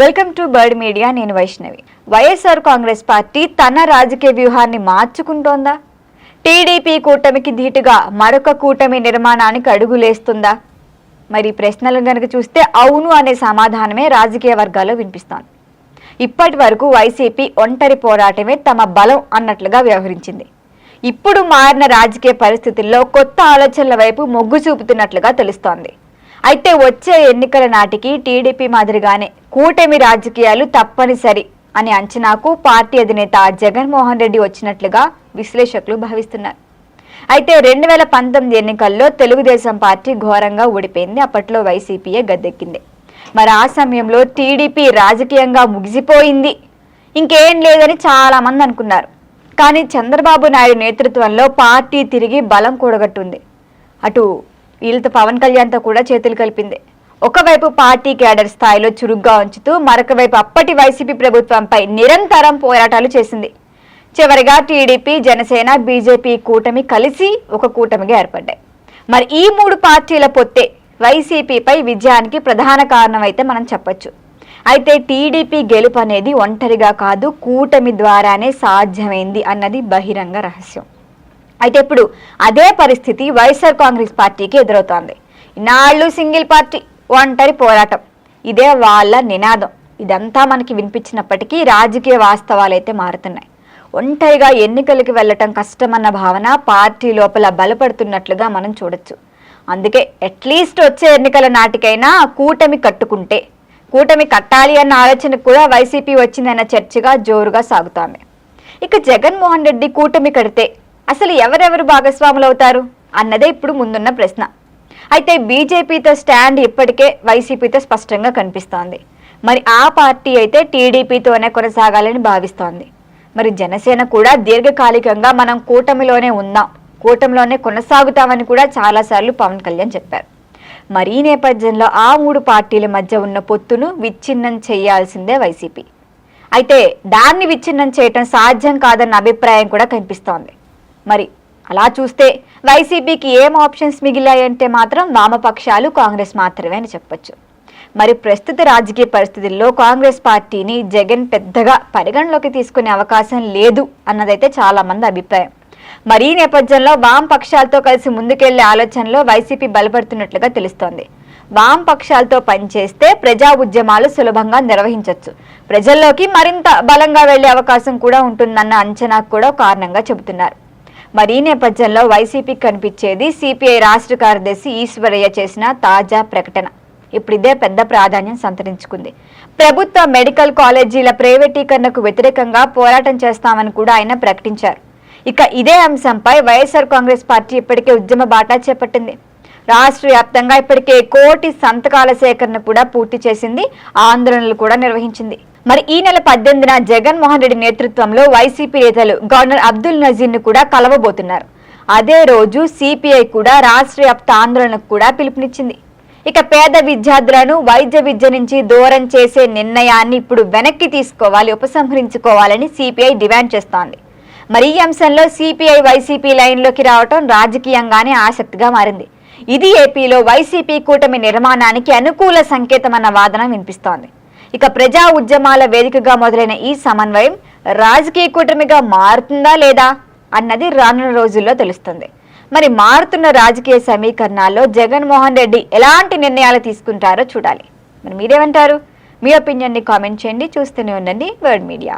Welcome to bird media నేను Vaishnavi. YSR Congress party తన రాజకీయ వ్యూహాన్ని మార్చుకుంటోందా? టీడీపీ కూటమికి ధీటుగా మరొక కూటమి నిర్మాణానికి అడుగులేస్తుందా? మరి ప్రశ్నలు కనుక చూస్తే అవును అనే సమాధానమే రాజకీయ వర్గాల్లో వినిపిస్తోంది. ఇప్పటి వరకు వైసీపీ ఒంటరి పోరాటమే తమ బలం అన్నట్లుగా వ్యవహరించింది. ఇప్పుడు మారిన రాజకీయ పరిస్థితుల్లో కొత్త ఆలోచనల వైపు మొగ్గు చూపుతున్నట్లుగా తెలుస్తోంది. అయితే వచ్చే ఎన్నికల నాటికి టీడీపీ మాదిరిగానే కూటమి రాజకీయాలు తప్పనిసరి అనే అంచనాకు పార్టీ అధినేత జగన్మోహన్ రెడ్డి వచ్చినట్లుగా విశ్లేషకులు భావిస్తున్నారు. అయితే రెండు వేల పంతొమ్మిది ఎన్నికల్లో తెలుగుదేశం పార్టీ ఘోరంగా ఓడిపోయింది అప్పట్లో వైసీపీయే గద్దెక్కింది. మరి ఆ సమయంలో టీడీపీ రాజకీయంగా ముగిసిపోయింది. ఇంకేం లేదని చాలా మంది అనుకున్నారు. కానీ చంద్రబాబు నాయుడు నేతృత్వంలో పార్టీ తిరిగి బలం కూడగట్టుంది. అటు వీళ్ళతో పవన్ కళ్యాణ్తో కూడా చేతులు కలిపింది. ఒకవైపు పార్టీ క్యాడర్ స్థాయిలో చురుగ్గా ఉంచుతూ మరొక వైపు అప్పటి వైసీపీ ప్రభుత్వంపై నిరంతరం పోరాటాలు చేసింది. చివరిగా టీడీపీ జనసేన బీజేపీ కూటమి కలిసి ఒక కూటమిగా ఏర్పడ్డాయి. మరి ఈ మూడు పార్టీల పొత్తే వైసీపీపై విజయానికి ప్రధాన కారణం అయితే మనం చెప్పొచ్చు. అయితే టీడీపీ గెలుపు అనేది ఒంటరిగా కాదు కూటమి ద్వారానే సాధ్యమైంది అన్నది బహిరంగ రహస్యం. అయితే ఇప్పుడు అదే పరిస్థితి వైఎస్ఆర్ కాంగ్రెస్ పార్టీకి ఎదురవుతోంది. ఇన్నాళ్ళు సింగిల్ పార్టీ ఒంటరి పోరాటం. ఇదే వాళ్ళ నినాదం. ఇదంతా మనకి వినిపించినప్పటికీ రాజకీయ వాస్తవాలు అయితే మారుతున్నాయి. ఒంటరిగా ఎన్నికలకు వెళ్ళటం కష్టమన్న భావన పార్టీ లోపల బలపడుతున్నట్లుగా మనం చూడొచ్చు. అందుకే అట్లీస్ట్ వచ్చే ఎన్నికల నాటికైనా కూటమి కట్టుకుంటే కూటమి కట్టాలి అన్న ఆలోచన కూడా వైసీపీ వచ్చిందన్న చర్చగా జోరుగా సాగుతోంది. ఇక జగన్మోహన్ రెడ్డి కూటమి కడితే అసలు ఎవరెవరు భాగస్వాములు అవుతారు అన్నదే ఇప్పుడు ముందున్న ప్రశ్న. అయితే బీజేపీతో స్టాండ్ ఇప్పటికే వైసీపీతో స్పష్టంగా కనిపిస్తోంది. మరి ఆ పార్టీ అయితే టీడీపీతోనే కొనసాగాలని భావిస్తోంది. మరి జనసేన కూడా దీర్ఘకాలికంగా మనం కూటమిలోనే ఉందాం కూటమిలోనే కొనసాగుతామని కూడా చాలాసార్లు పవన్ కళ్యాణ్ చెప్పారు. మరి ఈ నేపథ్యంలో ఆ మూడు పార్టీల మధ్య ఉన్న పొత్తును విచ్ఛిన్నం చేయాల్సిందే వైసీపీ. అయితే దాన్ని విచ్ఛిన్నం చేయటం సాధ్యం కాదన్న అభిప్రాయం కూడా కనిపిస్తోంది. మరి అలా చూస్తే వైసీపీకి ఏం ఆప్షన్స్ మిగిలాయంటే మాత్రం వామపక్షాలు కాంగ్రెస్ మాత్రమే అని చెప్పొచ్చు. మరి ప్రస్తుత రాజకీయ పరిస్థితుల్లో కాంగ్రెస్ పార్టీని జగన్ పెద్దగా పరిగణలోకి తీసుకునే అవకాశం లేదు అన్నదైతే చాలా మంది అభిప్రాయం. మరి ఈ నేపథ్యంలో వామ పక్షాలతో కలిసి ముందుకెళ్ళే ఆలోచనలో వైసీపీ బలపడుతున్నట్లుగా తెలుస్తోంది. వామ పక్షాలతో పనిచేస్తే ప్రజా ఉద్యమాలు సులభంగా నిర్వహించవచ్చు ప్రజల్లోకి మరింత బలంగా వెళ్ళే అవకాశం కూడా ఉంటుందన్న అంచనాకు కూడా కారణంగా చెబుతున్నారు. మరి ఈ నేపథ్యంలో వైసీపీకి కనిపించేది సిపిఐ రాష్ట్ర కార్యదర్శి ఈశ్వరయ్య చేసిన తాజా ప్రకటన. ఇప్పుడు ఇదే పెద్ద ప్రాధాన్యం సంతరించుకుంది. ప్రభుత్వ మెడికల్ కాలేజీల ప్రైవేటీకరణకు వ్యతిరేకంగా పోరాటం చేస్తామని కూడా ఆయన ప్రకటించారు. ఇక ఇదే అంశంపై వైఎస్ఆర్ కాంగ్రెస్ పార్టీ ఇప్పటికే ఉద్యమ బాటా చేపట్టింది. రాష్ట్ర వ్యాప్తంగా ఇప్పటికే కోటి సంతకాల సేకరణ కూడా పూర్తి చేసింది. ఆందోళనలు కూడా నిర్వహించింది. మరి ఈ నెల పద్దెనిమిదిన జగన్మోహన్ రెడ్డి నేతృత్వంలో వైసీపీ నేతలు గవర్నర్ అబ్దుల్ నజీర్ను కూడా కలవబోతున్నారు. అదే రోజు సిపిఐ కూడా రాష్ట్ర వ్యాప్త ఆందోళనకు కూడా పిలుపునిచ్చింది. ఇక పేద విద్యార్థులను వైద్య విద్య నుంచి దూరం చేసే నిర్ణయాన్ని ఇప్పుడు వెనక్కి తీసుకోవాలి ఉపసంహరించుకోవాలని సిపిఐ డిమాండ్ చేస్తోంది. మరి ఈ అంశంలో సిపిఐ వైసీపీ లైన్లోకి రావటం రాజకీయంగానే ఆసక్తిగా మారింది. ఇది ఏపీలో వైసీపీ కూటమి నిర్మాణానికి అనుకూల సంకేతమన్న వాదన వినిపిస్తోంది. ఇక ప్రజా ఉద్యమాల వేదికగా మొదలైన ఈ సమన్వయం రాజకీయ కూటమిగా మారుతుందా లేదా అన్నది రానున్న రోజుల్లో తెలుస్తుంది. మరి మారుతున్న రాజకీయ సమీకరణాల్లో జగన్మోహన్ రెడ్డి ఎలాంటి నిర్ణయాలు తీసుకుంటారో చూడాలి. మరి మీరేమంటారు? మీ ఒపీనియన్ని కామెంట్ చేయండి. చూస్తూనే ఉండండి. Word media.